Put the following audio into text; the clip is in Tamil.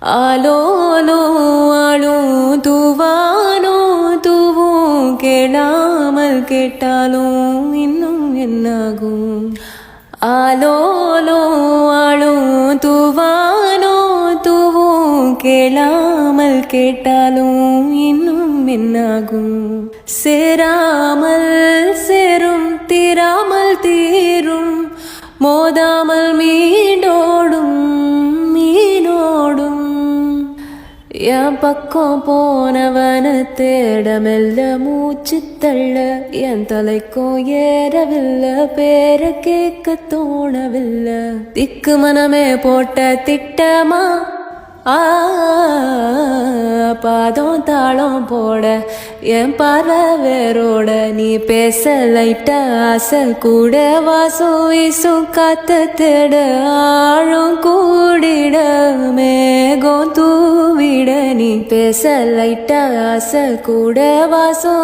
ஆலோலோ ஆளும் தூவானோ தூவும் கேளாமல் கேட்டாலும் இன்னும் என்னாகும் ஆலோலோ ஆளும் தூவானோ தூவும் கேளாமல் கேட்டாலும் இன்னும் என்னாகும் சேராமல் சேரும் தீராமல் தீரும் மோதாமல் மீண்டோடும் என் பக்கம் போனவன தேட மெல்ல மூச்சு தள்ள என் தலைக்கும் ஏறவில்லை பேர கேட்க தோணவில்லை. திக்கு மனமே போட்ட திட்டமா? ஆ பாதம் தாளம் போட என் பறவேரோட நீ பேச லைட்டா ஆசல் கூட வாசும் வீசும் காத்த தேட ஆழும் கூடிட மேகம் தூவிட நீ பேச லைட்டா ஆசல் கூட வாசம்